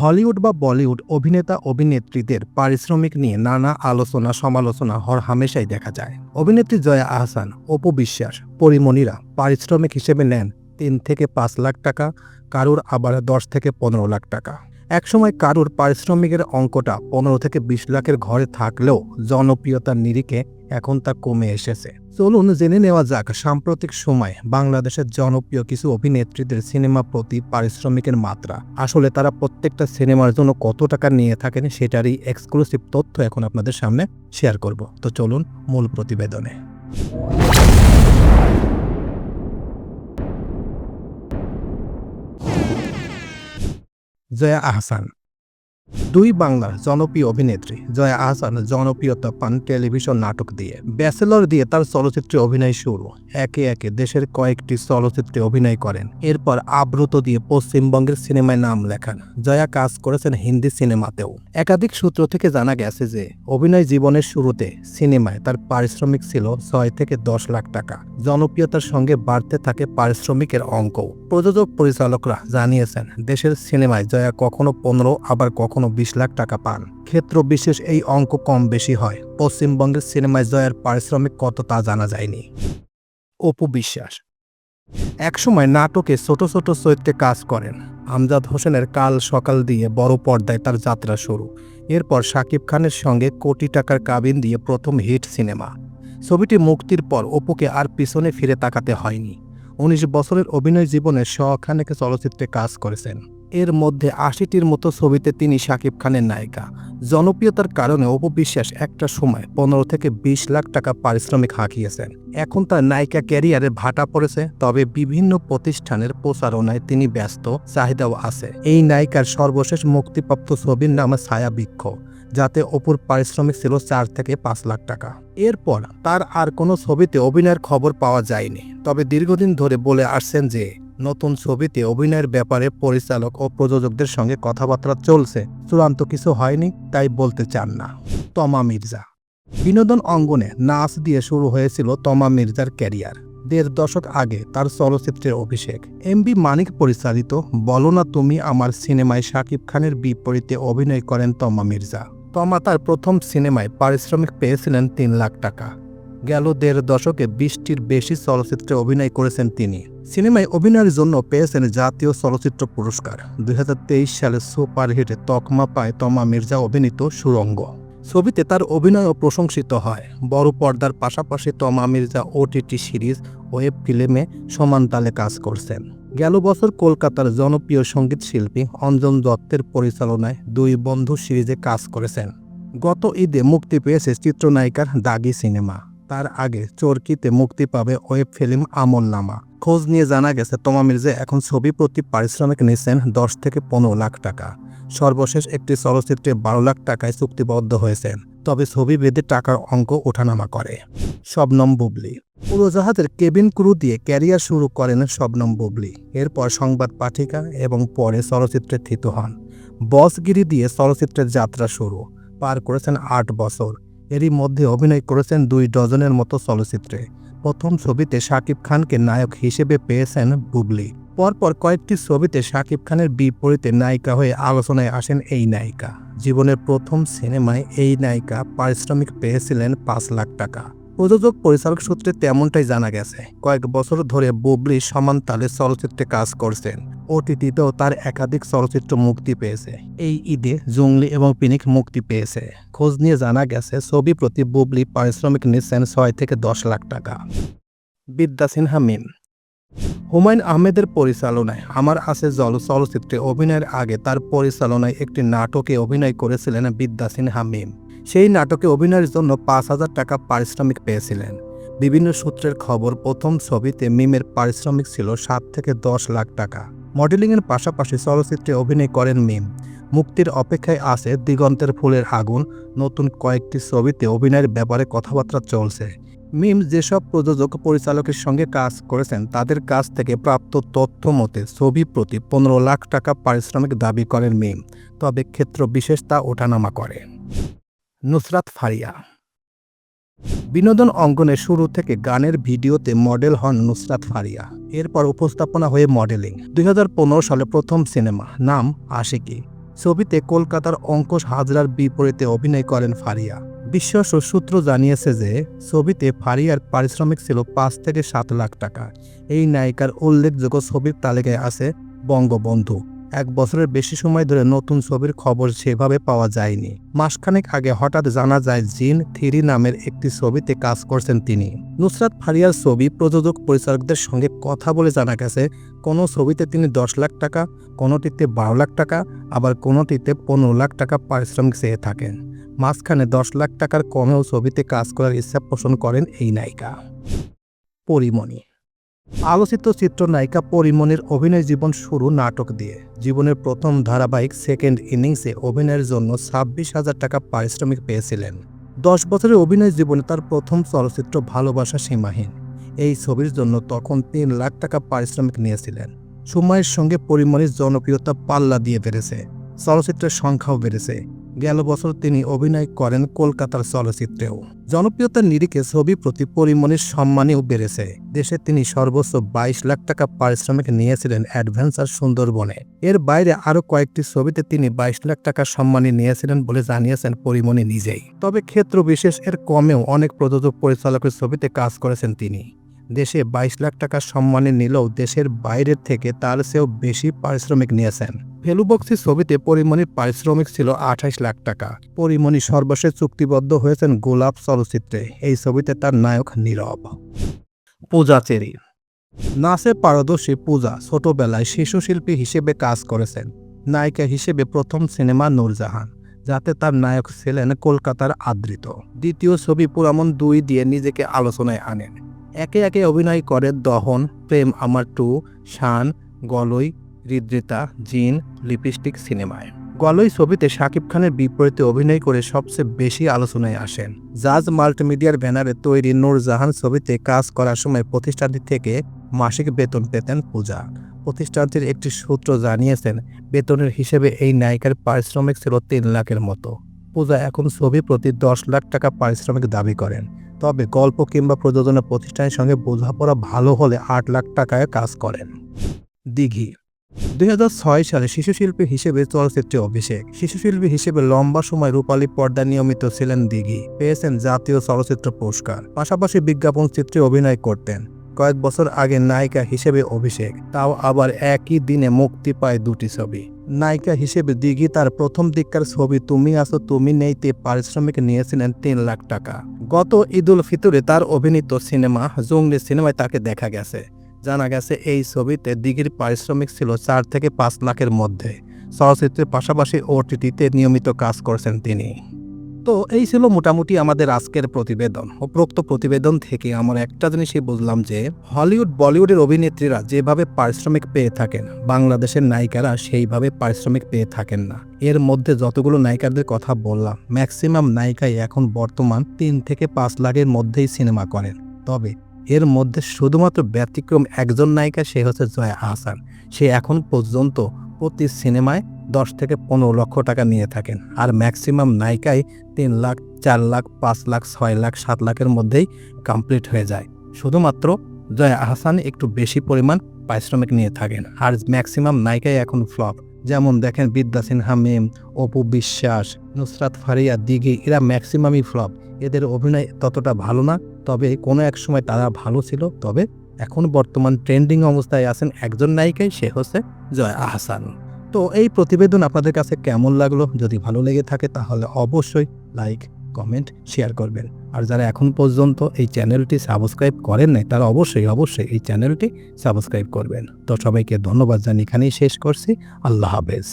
Hollywood বা বলিউড অভিনেতা অভিনেত্রীদের পারিশ্রমিক নিয়ে নানা আলোচনা সমালোচনা হর হামেশাই দেখা যায়। অভিনেত্রী জয়া আহসান, অপু বিশ্বাস, পরিমণিরা পারিশ্রমিক হিসেবে নেন তিন থেকে পাঁচ লাখ টাকা, কারুর আবার দশ থেকে পনেরো লাখ টাকা। একসময় কারুর পারিশ্রমিকের অঙ্কটা পনেরো থেকে বিশ লাখের ঘরে থাকলেও জনপ্রিয়তার নিরিখে এখন তা কমে এসেছে। চলুন জেনে নেওয়া যাক, সাম্প্রতিক সময় বাংলাদেশের জনপ্রিয় কিছু অভিনেত্রীদের সিনেমা প্রতি পারিশ্রমিকের মাত্রা। আসলে তারা প্রত্যেকটা সিনেমার জন্য কত টাকা নিয়ে থাকেন সেটারই এক্সক্লুসিভ তথ্য এখন আপনাদের সামনে শেয়ার করব। তো চলুন মূল প্রতিবেদনে। জয়া আহসান দুই বাংলার জনপ্রিয় অভিনেত্রী জয়া আহসান জনপ্রিয়তা পান টেলিভিশন নাটক দিয়ে। ব্যাচেলর দিয়ে তার চলচ্চিত্রে অভিনয় শুরু। একে একে দেশের কয়েকটি চলচ্চিত্রে অভিনয় করেন। এরপর আব্রত দিয়ে পশ্চিমবঙ্গের সিনেমায় নাম লেখান। জয়া কাজ করেছেন হিন্দি সিনেমাতেও। একাধিক সূত্র থেকে জানা গেছে যে, অভিনয় জীবনের শুরুতে সিনেমায় তার পারিশ্রমিক ছিল ছয় থেকে দশ লাখ টাকা। জনপ্রিয়তার সঙ্গে বাড়তে থাকে পারিশ্রমিকের অঙ্কও। প্রযোজক পরিচালকরা জানিয়েছেন, দেশের সিনেমায় জয়া কখনো পনেরো, আবার কখনো বিশ লাখ টাকা পান। ক্ষেত্র বিশেষ এই অঙ্ক কম বেশি হয়। পশ্চিমবঙ্গের সিনেমায় জয়ের পারিশ্রমিক কত তা জানা যায়নি। অপু বিশ্বাস, একসময় নাটকে ছোট ছোট চরিত্রে কাজ করেন। আমজাদ হোসেনের কাল সকাল দিয়ে বড় পর্দায় তার যাত্রা শুরু। এরপর শাকিব খানের সঙ্গে কোটি টাকার কাবিন দিয়ে প্রথম হিট সিনেমা। ছবিটি মুক্তির পর অপুকে আর পিছনে ফিরে তাকাতে হয়নি। উনিশ বছরের অভিনয় জীবনে শখানেকে চলচ্চিত্রে কাজ করেছেন। এর মধ্যে আশিটির মতো ছবিতে তিনি শাকিব খানের নায়িকা। জনপ্রিয়তার কারণে অপবিশ্বাস একটা সময় পনেরো থেকে বিশ লাখ টাকা পারিশ্রমিক হাঁকিয়েছেন। এখন তার নায়িকা ক্যারিয়ারে ভাটা পড়েছে, তবে বিভিন্ন প্রতিষ্ঠানের প্রচারণায় তিনি ব্যস্ত, চাহিদাও আছে। এই নায়িকার সর্বশেষ মুক্তিপ্রাপ্ত ছবির নাম ছায়া বৃক্ষ, যাতে অপুর পারিশ্রমিক ছিল চার থেকে পাঁচ লাখ টাকা। এরপর তার আর কোনো ছবিতে অভিনয়ের খবর পাওয়া যায়নি, তবে দীর্ঘদিন ধরে বলে আসছেন যে নতুন ছবিতে অভিনয়ের ব্যাপারে পরিচালক ও প্রযোজকদের সঙ্গে কথাবার্তা চলছে। চূড়ান্ত কিছু হয়নি, তাই বলতে চান না। তমা মির্জা। বিনোদন অঙ্গনে নাচ দিয়ে শুরু হয়েছিল তমা মির্জার ক্যারিয়ার। দেড় দশক আগে তার চলচ্চিত্রের অভিষেক। এম বি মানিক পরিচালিত বলো না তুমি আমার সিনেমায় শাকিব খানের বিপরীতে অভিনয় করেন তমা মির্জা। তমা তার প্রথম সিনেমায় পারিশ্রমিক পেয়েছিলেন তিন লাখ টাকা। গেল দেড় দশকে বিশটির বেশি চলচ্চিত্রে অভিনয় করেছেন তিনি। সিনেমায় অভিনয়ের জন্য পেয়েছেন জাতীয় চলচ্চিত্র পুরস্কার। দুই হাজার তেইশ সালে সুপারহিটে তকমা পায় তমা মির্জা অভিনীত সুরঙ্গ। ছবিতে তার অভিনয়ও প্রশংসিত হয়। বড় পর্দার পাশাপাশি তমা মির্জা ওটিটি সিরিজ ওয়েব ফিল্মে সমান তালে কাজ করছেন। গেল বছর কলকাতার জনপ্রিয় সংগীত শিল্পী অঞ্জন দত্তের পরিচালনায় দুই বন্ধু সিরিজে কাজ করেছেন। গত ঈদে মুক্তি পেয়েছে চিত্রনায়িকার দাগি সিনেমা। তার আগে চরকিতে মুক্তি পাবে ওয়েব ফিল্ম আমল নামা খোঁজ নিয়ে জানা গেছে তমা মির্জা এখন ছবি প্রতি পারিশ্রমিক নিচ্ছেন দশ থেকে পনেরো লাখ টাকা। সর্বশেষ একটি চলচ্চিত্রে বারো লাখ টাকায় চুক্তিবদ্ধ হয়েছেন, তবে ছবি বেঁধে টাকার অঙ্ক ওঠানামা করে। শবনম বুবলি। উড়োজাহাজের কেবিন ক্রু দিয়ে ক্যারিয়ার শুরু করেন শবনম বুবলি। এরপর সংবাদ পাঠিকা এবং পরে চলচ্চিত্রে থিত হন। বসগিরি দিয়ে চলচ্চিত্রের যাত্রা শুরু। পার করেছেন আট বছর। এরই মধ্যে অভিনয় করেছেন দুই ডজনের মতো চলচ্চিত্রে। প্রথম ছবিতে শাকিব খানকে নায়ক হিসেবে পেয়েছেন বুবলি। পরপর কয়েকটি ছবিতে শাকিব খানের বিপরীতে নায়িকা হয়ে আলোচনায় আসেন এই নায়িকা। জীবনের প্রথম সিনেমায় এই নায়িকা পারিশ্রমিক পেয়েছিলেন পাঁচ লাখ টাকা। প্রযোজক পরিচালক সূত্রে তেমনটাই জানা গেছে, কয়েক বছর ধরে বুবলি সমান তালে চলচ্চিত্রে কাজ করছেন। ওটিটিতেও তার একাধিক চলচ্চিত্র মুক্তি পেয়েছে। এই ঈদে জঙ্গলি এবং পিনিক মুক্তি পেয়েছে। খোঁজ নিয়ে জানা গেছে, ছবি প্রতি বুবলি পারিশ্রমিক নিচ্ছেন ছয় থেকে দশ লাখ টাকা। বিদ্যা সিনহা মিম। হুমায়ুন আহমেদের পরিচালনায় আমার আছে জল চলচ্চিত্রে অভিনয়ের আগে তার পরিচালনায় একটি নাটকে অভিনয় করেছিলেন বিদ্যা সিনহা মিম। সেই নাটকে অভিনয়ের জন্য পাঁচ হাজার টাকা পারিশ্রমিক পেয়েছিলেন। বিভিন্ন সূত্রের খবর, প্রথম ছবিতে মিমের পারিশ্রমিক ছিল সাত থেকে দশ লাখ টাকা। মডেলিংয়ের পাশাপাশি চলচ্চিত্রে অভিনয় করেন মিম। মুক্তির অপেক্ষায় আছে দিগন্তের ফুলের আগুন, নতুন কয়েকটি ছবিতে অভিনয়ের ব্যাপারে কথাবার্তা চলছে। মিম যেসব প্রযোজক পরিচালকের সঙ্গে কাজ করেছেন, তাদের কাছ থেকে প্রাপ্ত তথ্য মতে ছবি প্রতি পনেরো লাখ টাকা পারিশ্রমিক দাবি করেন মিম, তবে ক্ষেত্র বিশেষ তা ওঠানামা করে। নুসরাত ফারিয়া বিনোদন অঙ্গনে শুরু থেকে গানের ভিডিওতে মডেল হন নুসরাত ফারিয়া। এরপর উপস্থাপনা হয়ে মডেলিং। দুই হাজার পনেরো সালে প্রথম সিনেমা, নাম আশিকি। ছবিতে কলকাতার অঙ্কুশ হাজরার বিপরীতে অভিনয় করেন ফারিয়া। বিশ্বাস সূত্র জানিয়েছে যে, ছবিতে ফারিয়ার পারিশ্রমিক ছিল পাঁচ থেকে সাত লাখ টাকা। এই নায়িকার উল্লেখযোগ্য ছবির তালিকায় আছে বঙ্গবন্ধু। এক বছরের বেশি সময় ধরে নতুন ছবির খবর সেভাবে পাওয়া যায়নি। মাসখানেক আগে হঠাৎ জানা যায়, জিন থিরি নামের একটি ছবিতে কাজ করছেন তিনি। নুসরাত ফারিয়ার ছবি প্রযোজক পরিচালকদের সঙ্গে কথা বলে জানা গেছে, কোনো ছবিতে তিনি দশ লাখ টাকা, কোনোটিতে বারো লাখ টাকা, আবার কোনোটিতে পনেরো লাখ টাকা পারিশ্রমিক চেয়ে থাকেন। মাঝখানে দশ লাখ টাকার কমেও ছবিতে কাজ করার ইচ্ছা পোষণ করেন এই নায়িকা। পরিমণি আলোচিত চিত্রনায়িকা পরিমণির অভিনয় জীবন শুরু নাটক দিয়ে। জীবনের প্রথম ধারাবাহিক সেকেন্ড ইনিংসে অভিনয়ের জন্য ছাব্বিশ হাজার টাকা পারিশ্রমিক পেয়েছিলেন। দশ বছরের অভিনয় জীবনে তার প্রথম চলচ্চিত্র ভালোবাসা সীমাহীন। এই ছবির জন্য তখন তিন লাখ টাকা পারিশ্রমিক নিয়েছিলেন। সময়ের সঙ্গে পরিমণির জনপ্রিয়তা পাল্লা দিয়ে বেড়েছে। চলচ্চিত্রের সংখ্যাও বেড়েছে। গেল বছর তিনি অভিনয় করেন কলকাতার চলচ্চিত্রেও। জনপ্রিয়তার নিরিখে ছবি প্রতি পরিমণির সম্মানেও বেড়েছে। দেশে তিনি সর্বোচ্চ বাইশ লাখ টাকা পারিশ্রমিক নিয়েছিলেন অ্যাডভেঞ্চার সুন্দরবনে। এর বাইরে আরও কয়েকটি ছবিতে তিনি বাইশ লাখ টাকা সম্মানী নিয়েছিলেন বলে জানিয়েছেন পরিমণি নিজেই। তবে ক্ষেত্র বিশেষ এর কমেও অনেক প্রযোজক পরিচালকের ছবিতে কাজ করেছেন তিনি। দেশে বাইশ লাখ টাকার সম্মানে নিলেও দেশের বাইরের থেকে তার চেয়েও বেশি পারিশ্রমিক নিয়েছেন। ফেলুবক্সি ছবিতে পরিমণির পারিশ্রমিক ছিল আঠাইশ লাখ টাকা। পরিমণি সর্বশেষ চুক্তিবদ্ধ হয়েছেন গোলাপ চলচ্চিত্রে। এই ছবিতে তার নায়ক নীরব। পূজা চেরি। নাচে পারদর্শী পূজা ছোটবেলায় শিশু শিল্পী হিসেবে কাজ করেছেন। নায়িকা হিসেবে প্রথম সিনেমা নূরজাহান, যাতে তার নায়ক ছিলেন কলকাতার আদৃত। দ্বিতীয় ছবি পুরামন দুই দিয়ে নিজেকে আলোচনায় আনেন। একে একে অভিনয় করে দহন, প্রেম আমার টু, শান, গলই হৃদ্রিতা জিন, লিপস্টিক সিনেমায়। গলই ছবিতে শাকিব খানের বিপরীতে অভিনয় করে সবচেয়ে বেশি আলোচনায় আসেন। জাজ মাল্টিমিডিয়ার ব্যানারে তৈরি নূরজাহান ছবিতে কাজ করার সময় প্রতিষ্ঠানটি থেকে মাসিক বেতন পেতেন পূজা। প্রতিষ্ঠানটির একটি সূত্র জানিয়েছেন, বেতনের হিসেবে এই নায়িকার পারিশ্রমিক ছিল তিন লাখের মতো। পূজা এখন ছবি প্রতি দশ লাখ টাকা পারিশ্রমিক দাবি করেন। তবে গল্প কিংবা প্রযোজনা প্রতিষ্ঠানের সঙ্গে বোঝাপড়া ভালো হলে আট লাখ টাকায় কাজ করেন। দিঘি। দুই হাজার ছয় সালে শিশুশিল্পী হিসেবে চলচ্চিত্রে অভিষেক। শিশুশিল্পী হিসেবে লম্বা সময় রূপালী পর্দা নিয়মিত ছিলেন দিঘি। পেয়েছেন জাতীয় চলচ্চিত্র পুরস্কার। পাশাপাশি বিজ্ঞাপন চিত্রে অভিনয় করতেন। কয়েক বছর আগে নায়িকা হিসেবে অভিষেক, তাও আবার একই দিনে মুক্তি পায় দুটি ছবি। নায়িকা হিসেবে দিঘি তার প্রথম দিককার ছবি, তুমি আসো তুমি নেইতে পারিশ্রমিক নিয়েছিলেন তিন লাখ টাকা। গত ঈদুল ফিতরে তার অভিনীত সিনেমা জঙ্গলি সিনেমায় তাকে দেখা গেছে। জানা গেছে, এই ছবিতে দিঘির পারিশ্রমিক ছিল চার থেকে পাঁচ লাখের মধ্যে। চলচ্চিত্রের পাশাপাশি ওটিটিতে নিয়মিত কাজ করছেন তিনি। তো এই ছিল মোটামুটি আমাদের আজকের প্রতিবেদন। উপরোক্ত প্রতিবেদন থেকে আমরা একটা জিনিসই বুঝলাম যে, হলিউড বলিউডের অভিনেত্রীরা যেভাবে পারিশ্রমিক পেয়ে থাকেন, বাংলাদেশের নায়িকারা সেইভাবে পারিশ্রমিক পেয়ে থাকেন না। এর মধ্যে যতগুলো নায়িকাদের কথা বললাম, ম্যাক্সিমাম নায়িকাই এখন বর্তমান তিন থেকে পাঁচ লাখের মধ্যেই সিনেমা করেন। তবে এর মধ্যে শুধুমাত্র ব্যতিক্রম একজন নায়িকা, সে হচ্ছে জয়া আহসান সে এখন পর্যন্ত প্রতি সিনেমায় দশ থেকে পনেরো লক্ষ টাকা নিয়ে থাকেন। আর ম্যাক্সিমাম নায়িকাই তিন লাখ, চার লাখ, পাঁচ লাখ, ছয় লাখ, সাত লাখের মধ্যেই কমপ্লিট হয়ে যায়। শুধুমাত্র জয়া আহসান একটু বেশি পরিমাণ পারিশ্রমিক নিয়ে থাকেন। আর ম্যাক্সিমাম নায়িকাই এখন ফ্লপ। যেমন দেখেন বিদ্যা সিনহা, মেম, অপু বিশ্বাস, নুসরাত ফারিয়া, দিঘি, এরা ম্যাক্সিমামই ফ্লপ। এদের অভিনয় ততটা ভালো না, তবে কোনো এক সময় তারা ভালো ছিল, তবে এখন বর্তমান ট্রেন্ডিং অবস্থায় আছেন একজন নায়িকাই সে হচ্ছে জয়া আহসান। তো এই প্রতিবেদন আপনাদের কাছে কেমন লাগল? যদি ভালো লেগে থাকে তাহলে অবশ্যই লাইক, কমেন্ট, শেয়ার করবেন। আর যারা এখন পর্যন্ত এই চ্যানেলটি সাবস্ক্রাইব করেন নাই, তারা অবশ্যই অবশ্যই এই চ্যানেলটি সাবস্ক্রাইব করবেন। তো সবাইকে ধন্যবাদ জানি এখানেই শেষ করছি। আল্লাহ হাফেজ।